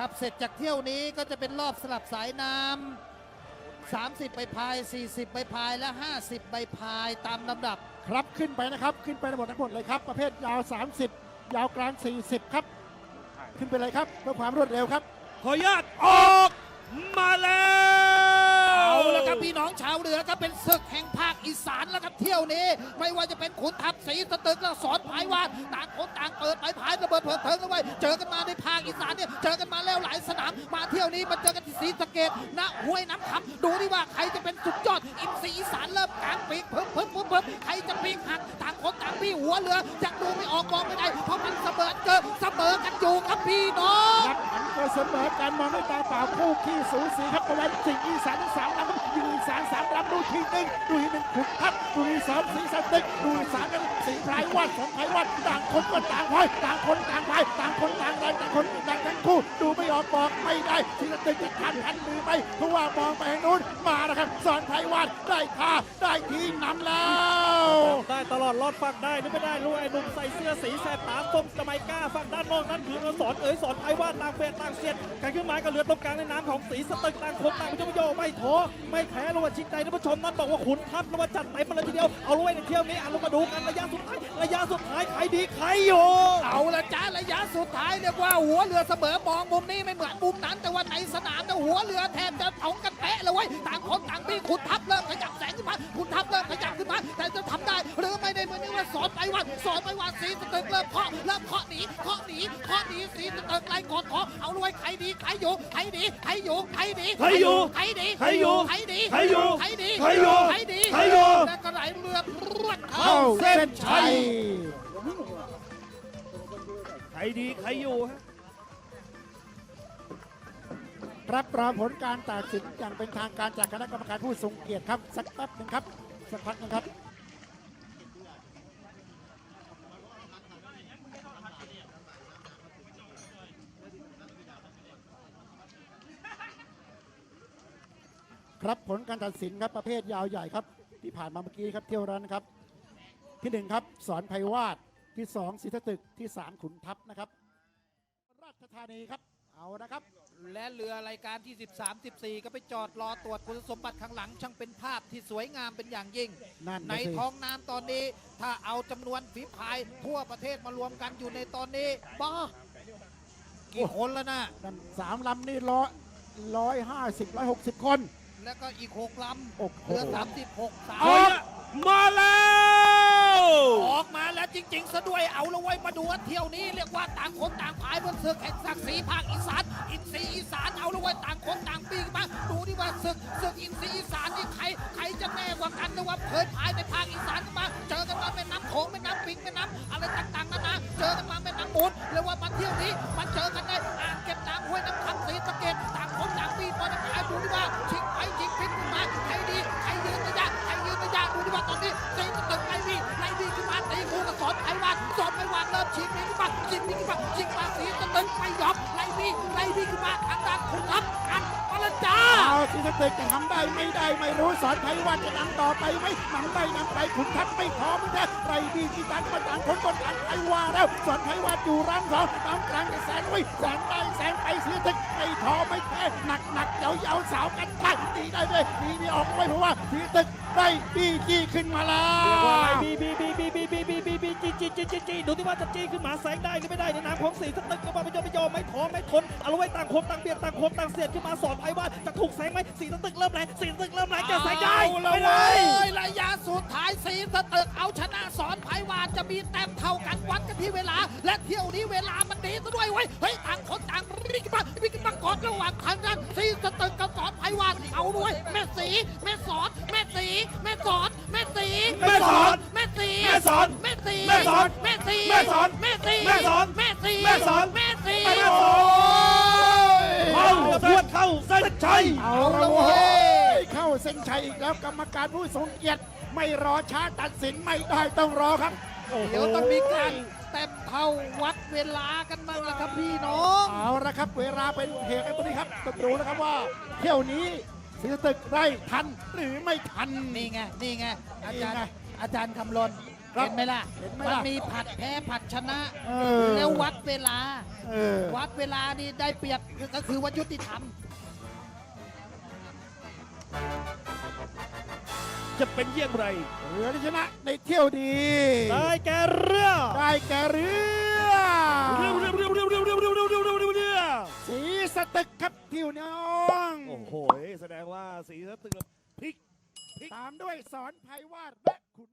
ครับเสร็จจากเที่ยวนี้ก็จะเป็นรอบสลับสายน้ำ30 ใบพาย 40 ใบพายและ 50 ใบพายตามลำดับ ครับขึ้นไปนะครับ ขึ้นไปทั้งหมดทั้งหมดเลยครับ ประเภทยาว 30 ยาวกลาง 40 ครับ ขึ้นไปเลยครับเพื่อความรวดเร็วครับ ขออนุญาตออกมาแล้วเอาละ ครับพี่น้องชาวเรือครับเป็นศึกแห่งภาคอีสานแล้วครับเที่ยวนี้ ไม่ว่าจะเป็นขุนทัพศรีสตึกและสอนพายวาดต่างคนต่างเปิดไม้พายระเบิดเถิดเถิงกันไว้เจอกันมาในภาคอีสานเนี่ยเจอกันมาแล้วหลายสนามมาเที่ยวนี้มาเจอกันที่ศรีสะเกดณห้วยน้ำคำดูดิว่าใครจะเป็นสุดยอดอินทรีอีสานเริ่มกลางปีกเพิ่มเพิ่มเพิ่มางคนต่างพี่หัวเรือยังดูไม่ออกมองไม่ได้เพราะมันเสมอเกินเสมอกันอยู่ครับพี่น้องครับมันก็เสมอการมองด้วยตาเปล่าคู่ขี้สูสีครับประวันสิงห์อีสานทั้งสามลำยิงอีสานสามลำดูทีหนึ่งดูทีหนึ่งขุนทัพดูทีสองสีสันตึกดูทีสามกันสีพลายวัดสองพลายวัดต่างคนก็ต่างพายต่างคนต่างพายต่างคนต่างแรงต่างคนต่างทั้งคู่ดูไม่ออกบอกไม่ได้สีสตึกจะทันทันมือไปเพราะว่ามองไปทางนู้นมาแล้วครับสอนพลายวัดได้ท่าได้ทีนำแล้ว ได้ตลอดรอดฝั่งได้หรือไม่ได้รู้ไอ้หนุ่มใส่เสื้อสีแสบตาส้มสมัยก้าฝั่งด้านนอกนั้นคืออสอนเอ๋ยสอนไอ้ว่าต่างเปรตต่างเสียดใครขึ้นมากับเรือตรงกลางในน้ำของสีสตึกต่างคนต่างผู้ชมโยไม่ท้อไม่แพ้ระหว่างชิงใจท่านผู้ชมนั้นบอกว่าขุนทัพระหว่างจัดเต็มมาเลยทีเดียวเอาไว้ในเที่ยวนี้อะลงมาดูกันระยะสุดท้ายระยะสุดท้ายใครดีใครอยู่เอาละจ้าระยะสุดท้ายเรียกว่าหัวเรือเสมอมองมุมนี้ไม่เหมือนมุมนั้นแต่ว่าในสนามเนี่หัวเรือแทบจะเอากันแตะเลยเว้ยต่างคนต่างพี่ขุนทัพเริ่มขยับแสงขึ้นมาขุนทัพเริ่มขยับขึ้นมาแต่จะทำ ว่าสอนไปวันสอนไปวันสีสตึกเริ่มเคาะเริ่มเคาะหนีเคาะหนีเคาะหนีสีสตึกไล่กอดคอเอาเลยใครดีใครอยู่ใครดีใครอยู่ใครดีใครอยู่ใครดีใครอยู่ใครดีใครอยู่ใครดีใครอยู่ใครดีใครอยู่แล้วก็ไหลเรือรวดเข้าเส้นชัยใครดีใครอยู่ฮะรับรองผลการตัดสินอย่างเป็นทางการจากคณะกรรมการผู้ทรงเกียรติครับ สักแป๊บหนึ่งครับ สักพักหนึงครับ ครับผลการตัดสินครับประเภทยาวใหญ่ครับ ที่ผ่านมาเมื่อกี้ครับเที่ยวรันครับ ที่หนึ่งครับสอนไพวาดที่สองศรีสตึกที่สามขุนทัพนะครับ ราชธานีครับเอานะครับ และเรือรายการที่ 13 14 ก็ไปจอดรอตรวจคุณสมบัติข้างหลัง ช่างเป็นภาพที่สวยงามเป็นอย่างยิ่ง นั่นในนะสิ ท้องน้ำตอนนี้ ถ้าเอาจำนวนฝีพาย ทั่วประเทศมารวมกันอยู่ในตอนนี้บ้ากี่คนแล้วนะ นั่นสามลำนี่ร้อยร้อยห้าสิบร้อยหกสิบคน แล้วก็อีก6ลโอ้ำโหเรือ36สามเอาละมาแล้วออกมาแล้วจริง ๆ ซะด้วยเอาละไว้ยมาดูว่าเที่ยวนี้เรียกว่าต่างคนต่างพายบนศึกแห่งศักดิ์ศรีภาคอีสานอินทรีอีสานเอาละไว้ยต่างคนต่างปีกมาดูดิว่าศึกศึกอินทรีอีสานนี่ใครใครจะแน่กว่ากันนะว่าเคยพายในภาคอีสานกันมาเจอกันมาแม่น้ำโขงแม่น้ำปิงแม่น้ำอะไรต่างๆนานาเจอกันมาแม่น้ำมูลเรียกว่ามาเที่ยวนี้มาเจอกัน นมาทางด้านคุณทัพกันปรจ้าศรีสะเกดจะทำได้ไม่ได้ไม่รู้สอนไทยว่าจะนำต่อไปไหมนำได้นำไปคุณทัพไม่ท้อไม่แท้ไรดีที่ตันมาต่างคนคนต่างไทยว่าแล้วสอนไทยว่าอยู่รังสองตามกลางแสงไว้แสงได้แสงไปศรีสะเกดไม่ท้อไม่แพ้หนักหนักเยาเยาสาวกันไปดีได้เลยดีนี่ออกไปเพราะว่า ศรีสะเกดได้ดีจี้ขึ้นมาแล้เรียกว่าอะไรว บีบีบีบีบีบีบีบีบีจีจีจีจีจีดูที่ว่าจะจี้ขึ้นมาแสงได้หรือไม่ได้ในน้ำของสีสตึกก็มาไม่ยอมไม่ยอมไม่ท้อไม่ทนเอาละไว้ต่างคนต่างเบียดต่างคนต่างเสียดขึ้นมาสอนไอ้ว่าจะถูกแสงไหมสีสตึกเริ่มแรงสีสตึกเริ่มแรงจะแสงได้เอาละไม่เว้ได้ยระยะสุดท้ายสีสตึกเอาชนะสอนไพวานจะมีแต้มเท่ากันวัดกันที่เวลา และเที่ยวนี้เวลามันดีซะด้วยเว้ยเฮ้ยต่างคนต่างวิ่งมาวิ่งมากอดระหว่างทางนั้นสีสตึกกับสอนไพวานเอาด้วยแม่สีแม่สอนแม่สีแม่สอนแม่สีแม่สอนแม่สีแม่สอนแม่สีแม่สอนแม่สีแม่สอนแม่สีแม่สอนแม่สีแม่สอนแม่สีแม่สอนโอ้ยเข้าเพื่อนเข้าเส้นชัยเอาละเว้ยเข้าเส้นชัยอีกแล้วกรรมการผู้ทรงเกียรติไม่รอช้าตัดสินไม่ได้ต้องรอครับ เดี๋ยวต้องมีการแต้มเท่าวัดเวลากันบ้างละครับพี่น้องเอาละครับเวลาเป็นเหตุกันตัวนี้ครับต้องดูนะครับว่าเที่ยวนี้ศรีสตึกได้ทันหรือไม่ทันนี่ไงนี่ไงอาจารนี่ไงย์อาจารย์คำลนครับเห็นไหมล่ะเห็นไหมมันล่ะมีผัดแพ้ผัดชนะเออแล้ววัดเวลาเออวัดเวลานี่ได้เปรียบก็คือว่ายุติธรรม จะเป็นเยี่ยงไร เรือที่ชนะในเที่ยวนี้ได้แก่เรือได้แก่เรือเรือเรือเรือเรือเรือเรือเรือเรือเรือเรือเรือเรือสีสตึกครับทิวน้องโอ้โหแสดงว่าสีสตึกพลิกตามด้วยสอนไพวาดและขุน